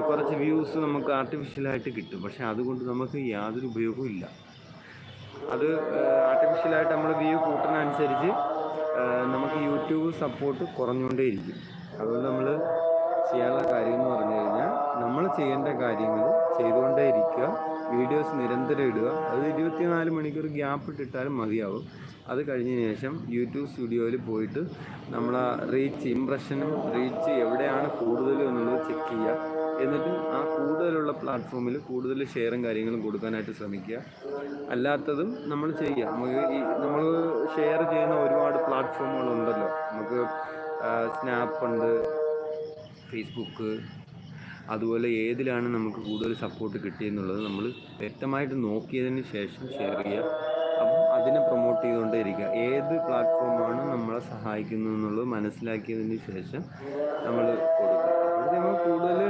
കുറച്ച് വ്യൂസ് നമുക്ക് ആർട്ടിഫിഷ്യലായിട്ട് കിട്ടും. പക്ഷേ അതുകൊണ്ട് നമുക്ക് യാതൊരു ഉപയോഗവും ഇല്ല. അത് ആർട്ടിഫിഷ്യലായിട്ട് നമ്മൾ വ്യൂ കൂട്ടുന്നതനുസരിച്ച് നമുക്ക് യൂട്യൂബ് സപ്പോർട്ട് കുറഞ്ഞുകൊണ്ടേയിരിക്കും. അതുകൊണ്ട് നമ്മൾ ചെയ്യാനുള്ള കാര്യം എന്ന് പറഞ്ഞു കഴിഞ്ഞാൽ നമ്മൾ ചെയ്യേണ്ട കാര്യങ്ങൾ ചെയ്തുകൊണ്ടേ ഇരിക്കുക വീഡിയോസ് നിരന്തരം ഇടുക. അത് ഇരുപത്തിനാല് മണിക്കൂർ ഗ്യാപ്പ് ഇട്ടിട്ടാലും മതിയാവും. അത് കഴിഞ്ഞതിന് ശേഷം യൂട്യൂബ് സ്റ്റുഡിയോയിൽ പോയിട്ട് നമ്മൾ ആ റീച്ച് ഇംപ്രഷനും റീച്ച് എവിടെയാണ് പ്ലാറ്റ്ഫോമിൽ കൂടുതൽ ഷെയറും കാര്യങ്ങളും കൊടുക്കാനായിട്ട് ശ്രമിക്കുക. അല്ലാത്തതും നമ്മൾ ചെയ്യുക. നമുക്ക് ഈ നമ്മൾ ഷെയർ ചെയ്യുന്ന ഒരുപാട് പ്ലാറ്റ്ഫോമുകളുണ്ടല്ലോ നമുക്ക് സ്നാപ്പ് ഉണ്ട് ഫേസ്ബുക്ക് അതുപോലെ ഏതിലാണ് നമുക്ക് കൂടുതൽ സപ്പോർട്ട് കിട്ടിയെന്നുള്ളത് നമ്മൾ വ്യക്തമായിട്ട് നോക്കിയതിന് ശേഷം ഷെയർ ചെയ്യുക. അപ്പം അതിനെ പ്രൊമോട്ട് ചെയ്തുകൊണ്ടേ ഇരിക്കുക ഏത് പ്ലാറ്റ്ഫോമാണ് നമ്മളെ സഹായിക്കുന്നത് എന്നുള്ളത് മനസ്സിലാക്കിയതിന് ശേഷം നമ്മൾ കൊടുക്കുക. അപ്പോഴത്തെ നമ്മൾ കൂടുതൽ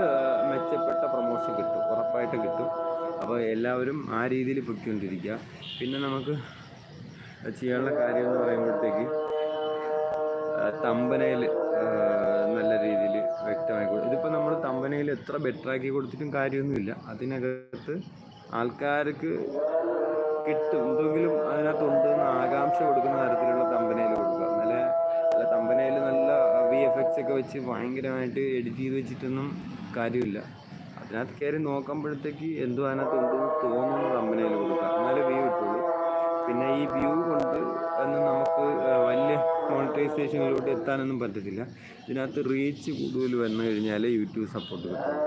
മെച്ചപ്പെട്ട പ്രൊമോഷൻ കിട്ടും ഉറപ്പായിട്ടും കിട്ടും. അപ്പോൾ എല്ലാവരും ആ രീതിയിൽ പൊയ്ക്കൊണ്ടിരിക്കുക. പിന്നെ നമുക്ക് ചെയ്യാനുള്ള കാര്യം എന്ന് പറയുമ്പോഴത്തേക്ക് തമ്പനയിൽ നല്ല രീതിയിൽ വ്യക്തമായി കൊടുക്കും ഇതിപ്പോൾ നമ്മൾ തമ്പനയിൽ എത്ര ബെറ്ററാക്കി കൊടുത്തിട്ടും കാര്യമൊന്നുമില്ല. അതിനകത്ത് ആൾക്കാർക്ക് കിട്ടും. എന്തെങ്കിലും അതിനകത്തുണ്ട് എന്ന് ആകാംക്ഷ കൊടുക്കുന്ന തരത്തിലുള്ള തമ്പനയിൽ കൊടുക്കുക. നല്ല നല്ല തമ്പനയിൽ നല്ല വി എഫ് എക്സ് ഒക്കെ വെച്ച് ഭയങ്കരമായിട്ട് എഡിറ്റ് ചെയ്ത് വെച്ചിട്ടൊന്നും കാര്യമില്ല. അതിനകത്ത് കയറി നോക്കുമ്പോഴത്തേക്ക് എന്തോ അതിനകത്ത് ഉണ്ടെന്ന് തോന്നുന്നു കമ്പനിയിൽ കൊടുക്കുക എന്നാലേ വ്യൂ കിട്ടുള്ളൂ. പിന്നെ ഈ വ്യൂ കൊണ്ട് ഒന്നും നമുക്ക് വലിയ മോണിറ്റൈസേഷനിലോട്ട് എത്താനൊന്നും പറ്റത്തില്ല. ഇതിനകത്ത് റീച്ച് കൂടുതൽ വന്നു കഴിഞ്ഞാൽ യൂട്യൂബ് സപ്പോർട്ട് കിട്ടും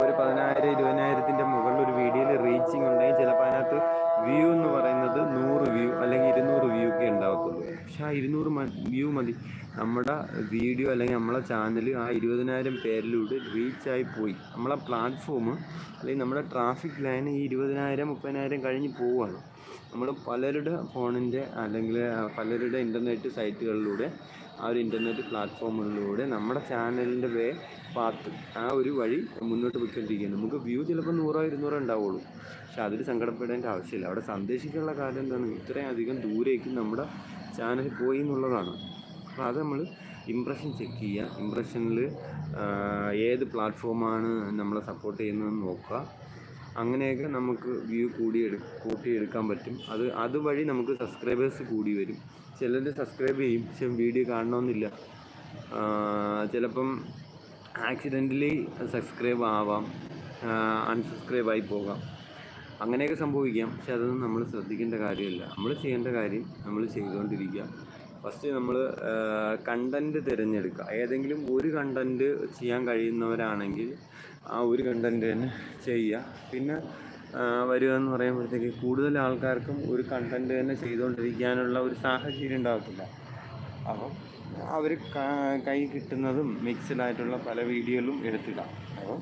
ഒരു പതിനായിരം ഇരുപതിനായിരത്തിന്റെ മുകളിൽ ഒരു വീഡിയോയിൽ റീച്ചിങ് ഉണ്ടെങ്കിൽ ചിലപ്പോൾ അതിനകത്ത് വ്യൂ എന്ന് പറയുന്നത് നൂറ് വ്യൂ അല്ലെങ്കിൽ ഇരുന്നൂറ് വ്യൂ ഇരുന്നൂറ് വ്യൂ മതി. നമ്മുടെ വീഡിയോ അല്ലെങ്കിൽ നമ്മളെ ചാനൽ ആ ഇരുപതിനായിരം പേരിലൂടെ റീച്ചായി പോയി. നമ്മളെ പ്ലാറ്റ്ഫോം അല്ലെങ്കിൽ നമ്മുടെ ട്രാഫിക് ലൈൻ ഈ ഇരുപതിനായിരം മുപ്പതിനായിരം കഴിഞ്ഞ് പോവുകയാണ് നമ്മൾ പലരുടെ ഫോണിന്റെ അല്ലെങ്കിൽ പലരുടെ ഇന്റർനെറ്റ് സൈറ്റുകളിലൂടെ ആ ഒരു ഇന്റർനെറ്റ് പ്ലാറ്റ്ഫോമുകളിലൂടെ നമ്മുടെ ചാനലിന്റെ വേ പാത്ത് ആ ഒരു വഴി മുന്നോട്ട് പോയിക്കൊണ്ടിരിക്കുകയാണ് നമുക്ക് വ്യൂ ചിലപ്പോൾ നൂറോ ഇരുന്നൂറോ ഉണ്ടാവുള്ളൂ. പക്ഷെ അതിൽ സങ്കടപ്പെടേണ്ട ആവശ്യമില്ല. അവിടെ സന്ദേശിക്കാനുള്ള കാര്യം എന്താണ്? ഇത്രയും അധികം ദൂരേക്ക് നമ്മുടെ ചാനൽ പോയി എന്നുള്ളതാണ്. അപ്പോൾ അത് നമ്മൾ ഇമ്പ്രഷൻ ചെക്ക് ചെയ്യുക. ഇമ്പ്രഷനിൽ ഏത് പ്ലാറ്റ്ഫോമാണ് നമ്മളെ സപ്പോർട്ട് ചെയ്യുന്നതെന്ന് നോക്കുക. അങ്ങനെയൊക്കെ നമുക്ക് വ്യൂ കൂടിയെടു കൂട്ടിയെടുക്കാൻ പറ്റും. അത് അതുവഴി നമുക്ക് സബ്സ്ക്രൈബേഴ്സ് കൂടി വരും. ചിലർ സബ്സ്ക്രൈബ് ചെയ്യും പക്ഷെ വീഡിയോ കാണണമെന്നില്ല ചിലപ്പം ആക്സിഡന്റലി സബ്സ്ക്രൈബ് ആവാം അൺസബ്സ്ക്രൈബ് ആയി പോകാം. അങ്ങനെയൊക്കെ സംഭവിക്കാം പക്ഷെ അതൊന്നും നമ്മൾ ശ്രദ്ധിക്കേണ്ട കാര്യമില്ല. നമ്മൾ ചെയ്യേണ്ട കാര്യം നമ്മൾ ചെയ്തുകൊണ്ടിരിക്കുക. ഫസ്റ്റ് നമ്മൾ കണ്ടന്റ് തിരഞ്ഞെടുക്കുക. ഏതെങ്കിലും ഒരു കണ്ടന്റ് ചെയ്യാൻ കഴിയുന്നവരാണെങ്കിൽ ആ ഒരു കണ്ടന്റ് തന്നെ ചെയ്യുക. പിന്നെ വരിക എന്ന് പറയുമ്പോഴത്തേക്ക് കൂടുതൽ ആൾക്കാർക്കും ഒരു കണ്ടന്റ് തന്നെ ചെയ്തുകൊണ്ടിരിക്കാനുള്ള ഒരു സാഹചര്യം ഉണ്ടാകത്തില്ല. അപ്പം അവർ കൈ കിട്ടുന്നതും മിക്സഡായിട്ടുള്ള പല വീഡിയോകളും എടുത്തിടാം. അപ്പം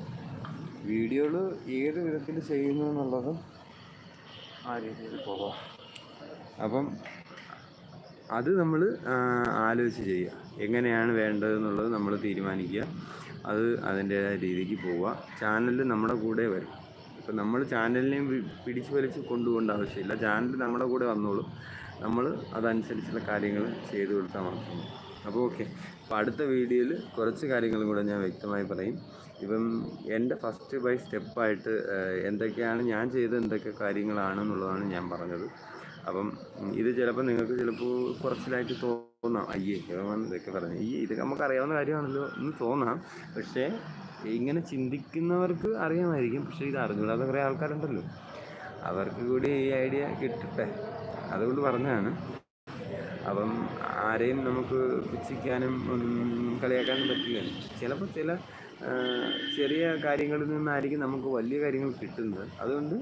വീഡിയോകൾ ഏത് വിധത്തിൽ ചെയ്യുന്നു എന്നുള്ളതും ആ രീതിയിൽ പോകാം അപ്പം അത് നമ്മൾ ആലോചിച്ച് ചെയ്യുക. എങ്ങനെയാണ് വേണ്ടതെന്നുള്ളത് നമ്മൾ തീരുമാനിക്കുക. അത് അതിന്റേതായ രീതിക്ക് പോവുക. ചാനൽ നമ്മുടെ കൂടെ വരും. ഇപ്പം നമ്മൾ ചാനലിനെയും പിടിച്ചു വലിച്ച് കൊണ്ടുപോകേണ്ട ആവശ്യമില്ല. ചാനൽ നമ്മുടെ കൂടെ വന്നോളും. നമ്മൾ അതനുസരിച്ചുള്ള കാര്യങ്ങൾ ചെയ്തു കൊടുത്താൽ മാത്രം അപ്പോൾ ഓക്കെ. അപ്പോൾ അടുത്ത വീഡിയോയിൽ കുറച്ച് കാര്യങ്ങളും കൂടെ ഞാൻ വ്യക്തമായി പറയും. ഇപ്പം എന്റെ ഫസ്റ്റ് ബൈ സ്റ്റെപ്പായിട്ട് എന്തൊക്കെയാണ് ഞാൻ ചെയ്ത എന്തൊക്കെ കാര്യങ്ങളാണെന്നുള്ളതാണ് ഞാൻ പറഞ്ഞത്. അപ്പം ഇത് ചിലപ്പോൾ നിങ്ങൾക്ക് ചിലപ്പോൾ കുറച്ചിലായിട്ട് തോന്നാം. അയ്യേ ഇതൊക്കെ പറഞ്ഞു. ഈ ഇതൊക്കെ നമുക്ക് അറിയാവുന്ന കാര്യമാണല്ലോ എന്ന് തോന്നാം. പക്ഷേ ഇങ്ങനെ ചിന്തിക്കുന്നവർക്ക് അറിയാമായിരിക്കും. പക്ഷേ ഇത് അറിഞ്ഞുകൂടാതെ കുറേ ആൾക്കാരുണ്ടല്ലോ. അവർക്ക് കൂടി ഈ ഐഡിയ കിട്ടട്ടെ. അതുകൊണ്ട് പറഞ്ഞതാണ്. അപ്പം ആരെയും നമുക്ക് പുച്ഛിക്കാനും കളിയാക്കാനും പറ്റില്ല. ചിലപ്പോൾ ചില ചെറിയ കാര്യങ്ങളിൽ നിന്നായിരിക്കും നമുക്ക് വലിയ കാര്യങ്ങൾ കിട്ടുന്നത്. അതുകൊണ്ട്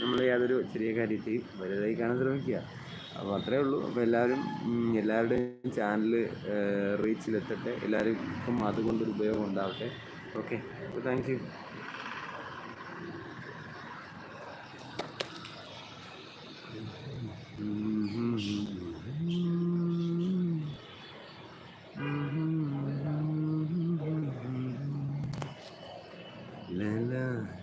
നമ്മൾ യാതൊരു ചെറിയ കാര്യത്തെയും വലുതായി കാണാൻ ശ്രമിക്കുക. അപ്പോൾ അത്രേ ഉള്ളൂ. അപ്പോൾ എല്ലാവരും എല്ലാവരുടെയും ചാനൽ റീച്ചിലെത്തട്ടെ. എല്ലാവർക്കും അതുകൊണ്ടൊരു ഉപയോഗം ഉണ്ടാവട്ടെ. ഓക്കെ അപ്പോൾ thank you La la la la